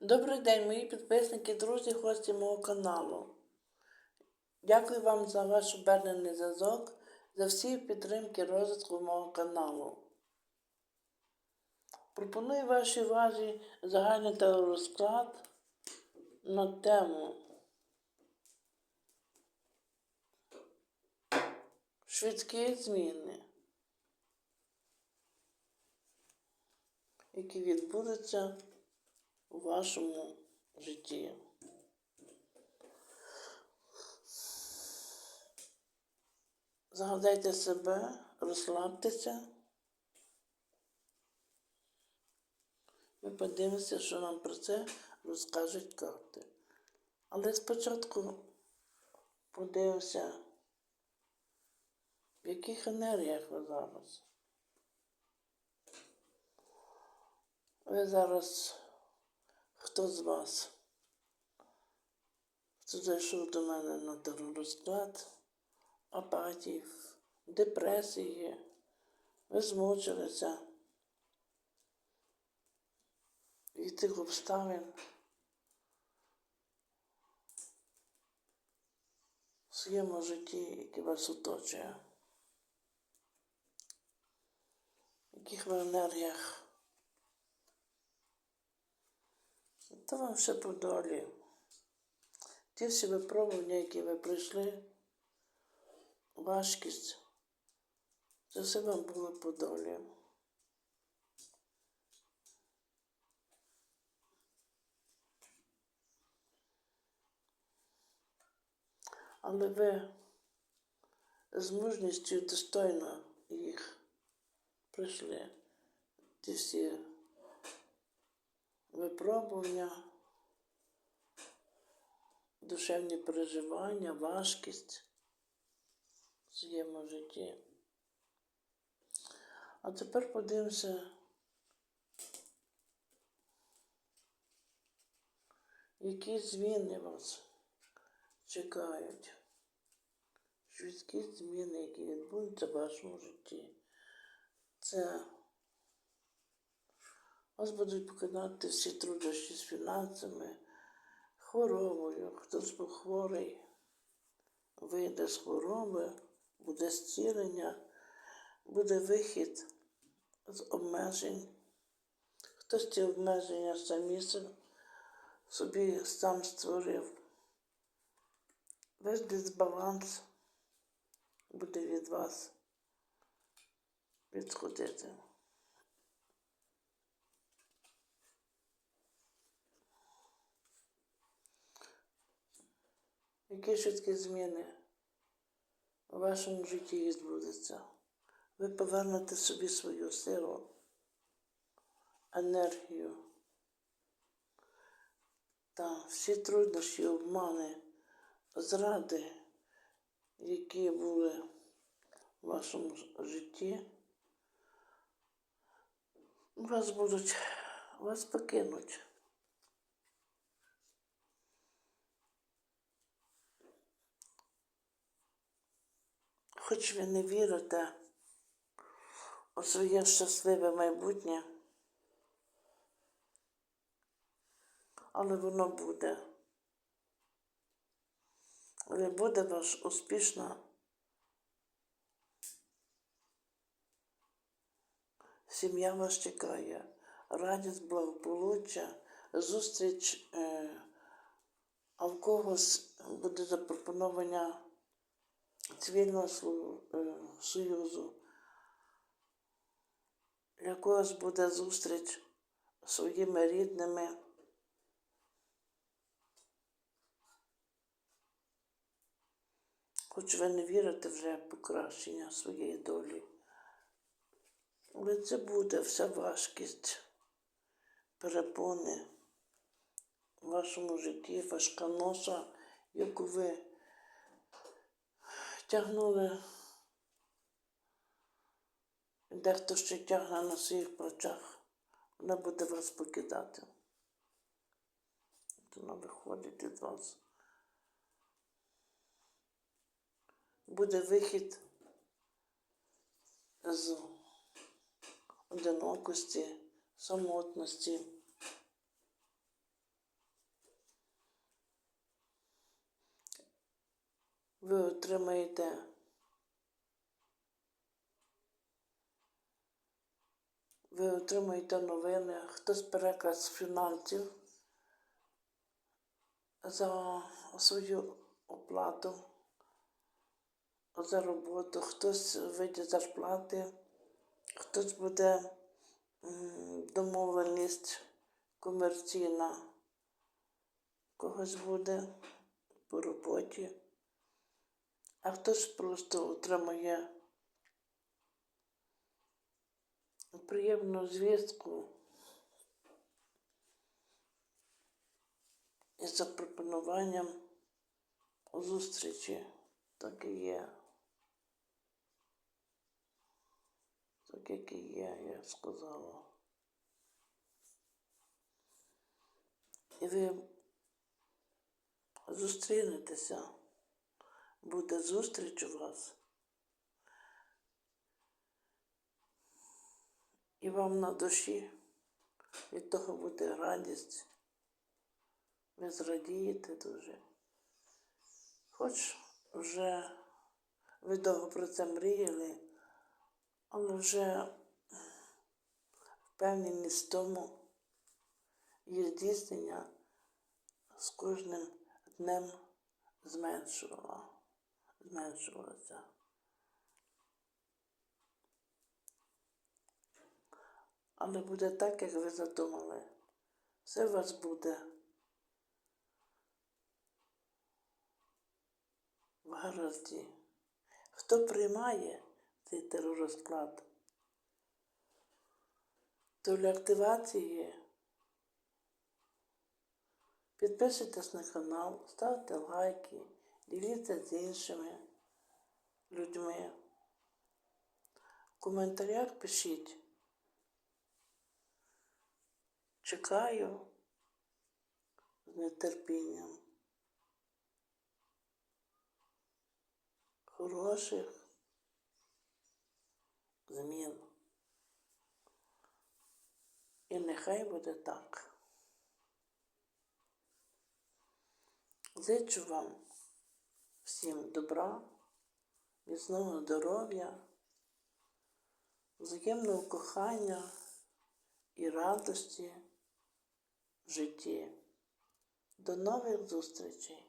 Добрий день, мої підписники, друзі, гості мого каналу. Дякую вам за ваш обернений зв'язок, за всі підтримки розвитку мого каналу. Пропоную вашій увазі загальний розклад на тему швидкі зміни, які відбудуться у вашому житті. Загадайте себе, розслабтеся. Ми подивимося, що нам про це розкажуть карти. Але спочатку подивимося, в яких енергіях ви зараз. Ви зараз хто з вас? Хто зайшов до мене на теророзклад, апатії, депресії, ви змучилися від тих обставин в своєму житті, яке вас оточує, в яких ви енергіях. Та вам все по долі. Ті всі випробування, які ви пройшли, важкість, це все вам було по долі. Але ви з мужністю достойно їх пройшли. Ті всі випробування, душевні переживання, важкість в своєму житті. А тепер подивимося, які зміни вас чекають. Швидкі зміни, які відбудуться в вашому житті. Це вас будуть покидати всі труднощі з фінансами, хворобою. Хтось був хворий, вийде з хвороби, буде зцілення, буде вихід з обмежень. Хтось ці обмеження самі собі сам створив. Весь дисбаланс буде від вас відходити. Які швидкі зміни у вашому житті відбудуться? Ви повернете собі свою силу, енергію та всі труднощі, обмани, зради, які були в вашому житті, вас будуть, вас покинуть. Хоч ви не вірите у своє щасливе майбутнє, але воно буде. Але буде ваш успішна сім'я вас чекає, радість, благополуччя, зустріч, е, а в когось буде запропонування цивільного е, союзу. Для буде зустріч своїми рідними. Хоч ви не вірите вже покращення своєї долі. Але це буде вся важкість, перепони в вашому житті, важка ноша, яку ви тягнули. Дехто ще тягне на своїх плечах, вона буде вас покидати. Вона виходить від вас. Буде вихід з одинокості, самотності. Ви отримаєте. Ви отримаєте новини, хтось переказ фінансів за свою оплату, за роботу, хтось вийде зарплати, хтось буде домовленість комерційна, когось буде по роботі, а хтось просто отримує приємну звістку із запропонуванням зустрічі. Так і є. Так як і є, я сказала. І ви зустрінетеся, буде зустріч у вас. І вам на душі від того буде радість. Ви зрадієте дуже. Хоч вже ви довго про це мріяли, але вже впевненість в тому її здійснення з кожним днем зменшувала, зменшувалася. Але буде так, як ви задумали. Все у вас буде в гаразді. Хто приймає цей теророзклад, то для активації підписуйтесь на канал, ставте лайки, діліться з іншими людьми. В коментарях пишіть. Чекаю з нетерпінням хороших змін. І нехай буде так. Зичу вам всім добра, міцного здоров'я, взаємного кохання і радості в житті. До нових зустрічей!